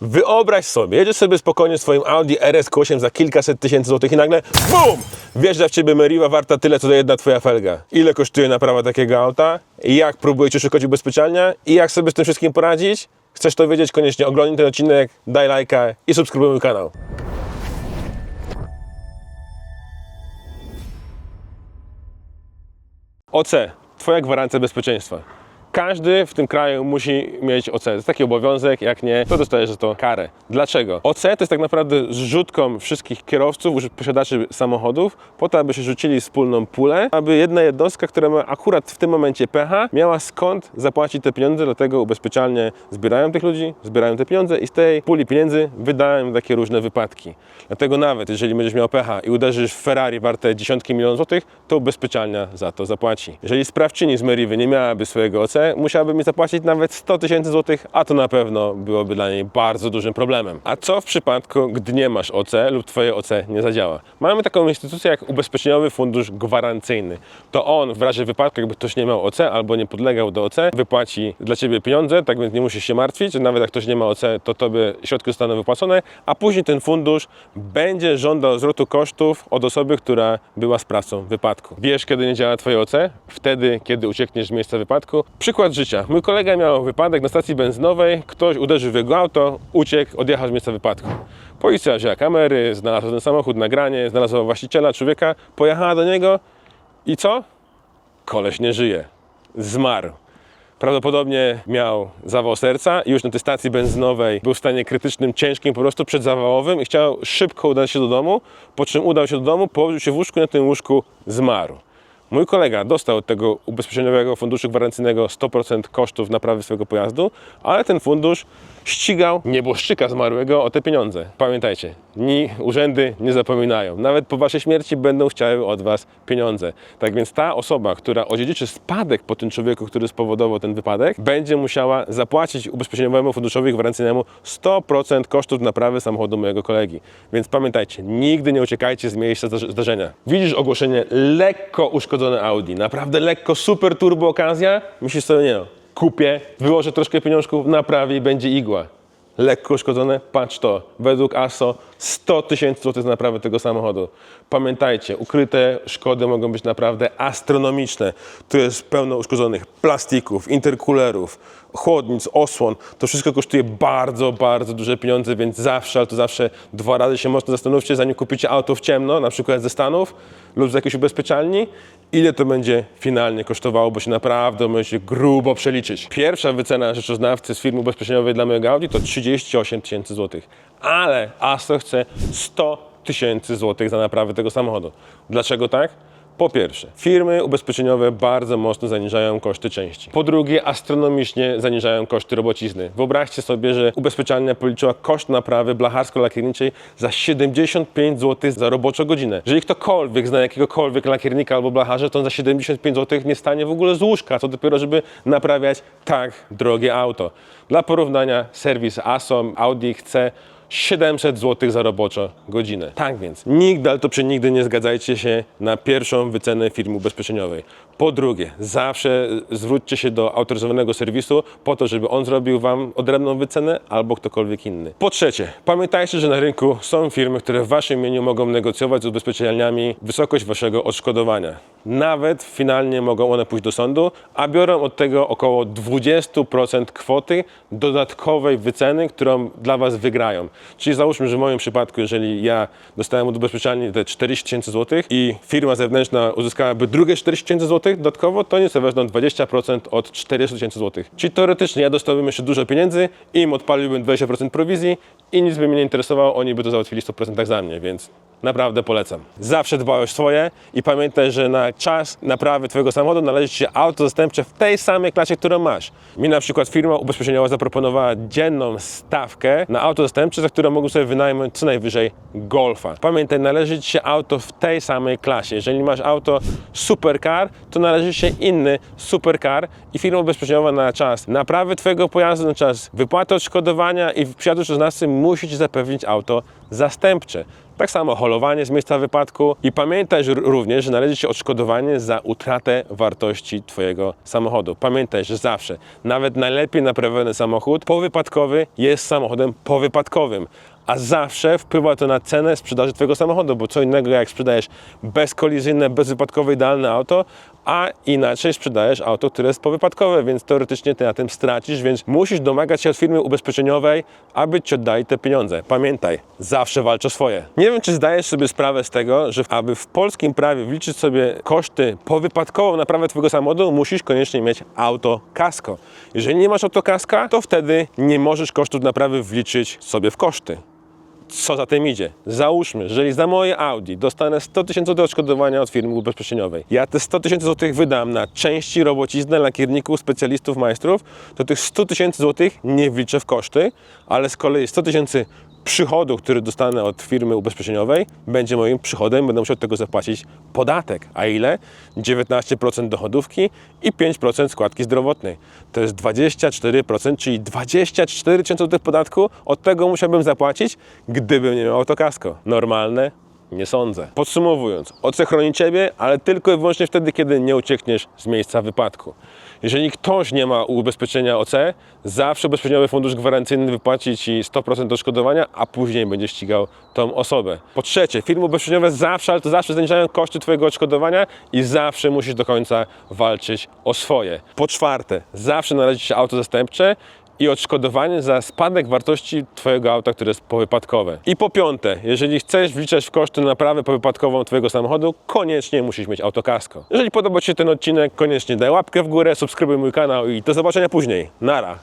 Wyobraź sobie, jedziesz sobie spokojnie swoim Audi RS8 za kilkaset tysięcy złotych i nagle BUM! Wjeżdża w ciebie Meriva warta tyle, co jedna twoja felga. Ile kosztuje naprawa takiego auta? Jak próbujecie szukać ubezpieczalnia? I jak sobie z tym wszystkim poradzić? Chcesz to wiedzieć? Koniecznie oglądaj ten odcinek, daj lajka i subskrybuj mój kanał. OC, Twoja gwarancja bezpieczeństwa. Każdy w tym kraju musi mieć OC. To jest taki obowiązek, jak nie, to dostajesz za to karę. Dlaczego? OC to jest tak naprawdę zrzutką wszystkich kierowców, posiadaczy samochodów, po to, aby się rzucili wspólną pulę, aby jedna jednostka, która ma akurat w tym momencie pecha, miała skąd zapłacić te pieniądze, dlatego ubezpieczalnie zbierają tych ludzi, zbierają te pieniądze i z tej puli pieniędzy wydają takie różne wypadki. Dlatego nawet jeżeli będziesz miał pecha i uderzysz w Ferrari warte dziesiątki milionów złotych, to ubezpieczalnia za to zapłaci. Jeżeli sprawczyni z Meriwy nie miałaby swojego OC, musiałaby mi zapłacić nawet 100 tysięcy złotych, a to na pewno byłoby dla niej bardzo dużym problemem. A co w przypadku, gdy nie masz OC lub twoje OC nie zadziała? Mamy taką instytucję jak Ubezpieczeniowy Fundusz Gwarancyjny. To on w razie wypadku, jakby ktoś nie miał OC albo nie podlegał do OC, wypłaci dla ciebie pieniądze, tak więc nie musisz się martwić. Nawet jak ktoś nie ma OC, to tobie środki zostaną wypłacone, a później ten fundusz będzie żądał zwrotu kosztów od osoby, która była sprawcą wypadku. Wiesz, kiedy nie działa twoje OC? Wtedy, kiedy uciekniesz z miejsca wypadku. Przykład życia. Mój kolega miał wypadek na stacji benzynowej, ktoś uderzył w jego auto, uciekł, odjechał z miejsca wypadku. Policja wzięła kamery, znalazła ten samochód, nagranie, znalazła właściciela, człowieka, pojechała do niego i co? Koleś nie żyje. Zmarł. Prawdopodobnie miał zawał serca i już na tej stacji benzynowej był w stanie krytycznym, ciężkim, po prostu przedzawałowym i chciał szybko udać się do domu, po czym udał się do domu, położył się w łóżku i na tym łóżku zmarł. Mój kolega dostał od tego ubezpieczeniowego funduszu gwarancyjnego 100% kosztów naprawy swojego pojazdu, ale ten fundusz ścigał nieboszczyka zmarłego o te pieniądze. Pamiętajcie, ni urzędy nie zapominają. Nawet po waszej śmierci będą chciały od was pieniądze. Tak więc ta osoba, która odziedziczy spadek po tym człowieku, który spowodował ten wypadek, będzie musiała zapłacić ubezpieczeniowemu funduszowi gwarancyjnemu 100% kosztów naprawy samochodu mojego kolegi. Więc pamiętajcie, nigdy nie uciekajcie z miejsca zdarzenia. Widzisz ogłoszenie lekko uszkodzone Audi, naprawdę lekko, super turbo okazja, myślisz sobie nie no, kupię, wyłożę troszkę pieniążków, naprawię i będzie igła. Lekko uszkodzone, patrz to, według ASO 100 tysięcy złotych za naprawę tego samochodu. Pamiętajcie, ukryte szkody mogą być naprawdę astronomiczne. Tu jest pełno uszkodzonych plastików, interkulerów, chłodnic, osłon. To wszystko kosztuje bardzo, bardzo duże pieniądze, więc zawsze, ale to zawsze dwa razy się mocno zastanówcie, zanim kupicie auto w ciemno, na przykład ze Stanów lub z jakiejś ubezpieczalni, ile to będzie finalnie kosztowało, bo się naprawdę możecie grubo przeliczyć. Pierwsza wycena rzeczoznawcy z firmy ubezpieczeniowej dla mojego Audi to 38 tysięcy złotych, ale ASO chce 100 tysięcy złotych za naprawę tego samochodu. Dlaczego tak? Po pierwsze, firmy ubezpieczeniowe bardzo mocno zaniżają koszty części. Po drugie, astronomicznie zaniżają koszty robocizny. Wyobraźcie sobie, że ubezpieczalnia policzyła koszt naprawy blacharsko-lakierniczej za 75 zł za roboczą godzinę. Jeżeli ktokolwiek zna jakiegokolwiek lakiernika albo blacharza, to on za 75 zł nie stanie w ogóle z łóżka, co dopiero, żeby naprawiać tak drogie auto. Dla porównania, serwis ASO Audi chce 700 zł za roboczą godzinę. Tak więc, nigdy, ale to przy nigdy nie zgadzajcie się na pierwszą wycenę firmy ubezpieczeniowej. Po drugie, zawsze zwróćcie się do autoryzowanego serwisu po to, żeby on zrobił Wam odrębną wycenę albo ktokolwiek inny. Po trzecie, pamiętajcie, że na rynku są firmy, które w Waszym imieniu mogą negocjować z ubezpieczalniami wysokość Waszego odszkodowania. Nawet finalnie mogą one pójść do sądu, a biorą od tego około 20% kwoty dodatkowej wyceny, którą dla Was wygrają. Czyli załóżmy, że w moim przypadku, jeżeli ja dostałem od ubezpieczalni te 40 tysięcy złotych i firma zewnętrzna uzyskałaby drugie 40 tysięcy złotych dodatkowo, to sobie wezmą 20% od 40 tysięcy złotych. Czyli teoretycznie ja dostałbym jeszcze dużo pieniędzy, im odpaliłbym 20% prowizji i nic by mnie nie interesowało, oni by to załatwili w 100% za mnie, więc Naprawdę polecam. Zawsze dbaj o swoje i pamiętaj, że na czas naprawy Twojego samochodu należy Ci się auto zastępcze w tej samej klasie, którą masz. Mi na przykład firma ubezpieczeniowa zaproponowała dzienną stawkę na auto zastępcze, za które mogę sobie wynajmować co najwyżej Golfa. Pamiętaj, należy Ci się auto w tej samej klasie. Jeżeli masz auto supercar, to należy się inny supercar i firma ubezpieczeniowa na czas naprawy Twojego pojazdu, na czas wypłaty odszkodowania i przyjazdu 16 musi Ci zapewnić auto zastępcze. Tak samo holowanie z miejsca wypadku i pamiętaj również, że należy się odszkodowanie za utratę wartości Twojego samochodu. Pamiętaj, że zawsze, nawet najlepiej naprawiony samochód powypadkowy jest samochodem powypadkowym. A zawsze wpływa to na cenę sprzedaży Twojego samochodu, bo co innego jak sprzedajesz bezkolizyjne, bezwypadkowe, idealne auto, a inaczej sprzedajesz auto, które jest powypadkowe, więc teoretycznie Ty na tym stracisz, więc musisz domagać się od firmy ubezpieczeniowej, aby Ci oddali te pieniądze. Pamiętaj, zawsze walcz o swoje. Nie wiem, czy zdajesz sobie sprawę z tego, że aby w polskim prawie wliczyć sobie koszty powypadkową naprawę Twojego samochodu, musisz koniecznie mieć auto kasko. Jeżeli nie masz auto kaska, to wtedy nie możesz kosztów naprawy wliczyć sobie w koszty co za tym idzie. Załóżmy, jeżeli za moje Audi dostanę 100 tysięcy do odszkodowania od firmy ubezpieczeniowej, ja te 100 tysięcy złotych wydam na części, robociznę, lakierników, specjalistów, majstrów, to tych 100 tysięcy złotych nie wliczę w koszty, ale z kolei 100 tysięcy przychodu, który dostanę od firmy ubezpieczeniowej, będzie moim przychodem, będę musiał od tego zapłacić podatek. A ile? 19% dochodówki i 5% składki zdrowotnej. To jest 24%, czyli 24 tysiące złotych podatku, od tego musiałbym zapłacić, gdybym nie miał autokasko. Normalne? Nie sądzę. Podsumowując, OC chroni Ciebie, ale tylko i wyłącznie wtedy, kiedy nie uciekniesz z miejsca wypadku. Jeżeli ktoś nie ma ubezpieczenia OC, zawsze Ubezpieczeniowy Fundusz Gwarancyjny wypłaci Ci 100% odszkodowania, a później będzie ścigał tą osobę. Po trzecie, firmy ubezpieczeniowe zawsze, ale to zawsze zaniżają koszty Twojego odszkodowania i zawsze musisz do końca walczyć o swoje. Po czwarte, zawsze należy Ci się auto zastępcze i odszkodowanie za spadek wartości Twojego auta, które jest powypadkowe. I po piąte, jeżeli chcesz wliczać w koszty naprawy powypadkową Twojego samochodu, koniecznie musisz mieć autokasko. Jeżeli podobał Ci się ten odcinek, koniecznie daj łapkę w górę, subskrybuj mój kanał i do zobaczenia później. Nara!